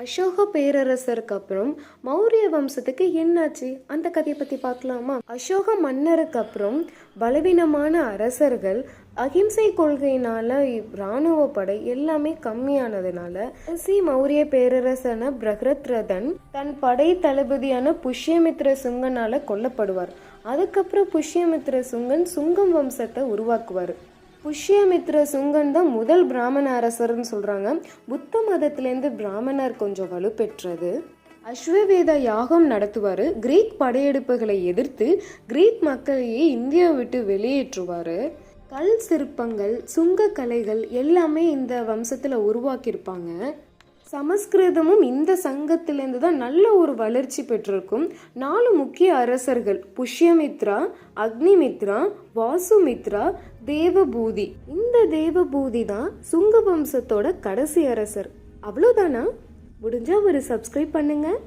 அசோக பேரரசருக்கு அப்புறம் மௌரிய வம்சத்துக்கு என்னாச்சு? அந்த கதையை பத்தி பார்க்கலாமா? அசோக மன்னருக்கு அப்புறம் பலவீனமான அரசர்கள் அகிம்சை கொள்கையினால இராணுவ படை எல்லாமே கம்மியானதுனால சி மௌரிய பேரரசன பிரகரத்ரதன் தன் படை தளபதியான புஷ்யமித்ர சுங்கனால கொல்லப்படுவார். அதுக்கப்புறம் புஷ்யமித்ர சுங்கன் சுங்கம் வம்சத்தை உருவாக்குவார். புஷ்யமித்ர சுங்கன் தான் முதல் பிராமண அரசர்னு சொல்கிறாங்க புத்த மதத்திலேருந்து பிராமணர் கொஞ்சம் வலுப்பெற்றது. அஸ்வவேத யாகம் நடத்துவார். கிரீக் படையெடுப்புகளை எதிர்த்து கிரீக் மக்களையே இந்தியா விட்டு வெளியேற்றுவார். கல் சிற்பங்கள் சுங்க கலைகள் எல்லாமே இந்த வம்சத்தில் உருவாக்கியிருப்பாங்க. சமஸ்கிருதமும் இந்த சங்கத்திலேருந்து தான் நல்ல ஒரு வளர்ச்சி பெற்றிருக்கும். நாலு முக்கிய அரசர்கள் புஷ்யமித்ரா அக்னிமித்ரா வாசுமித்ரா தேவபூதி. இந்த தேவபூதி தான் சுங்க வம்சத்தோட கடைசி அரசர். அவ்வளோதானா முடிஞ்சா ஒரு சப்ஸ்கிரைப் பண்ணுங்கள்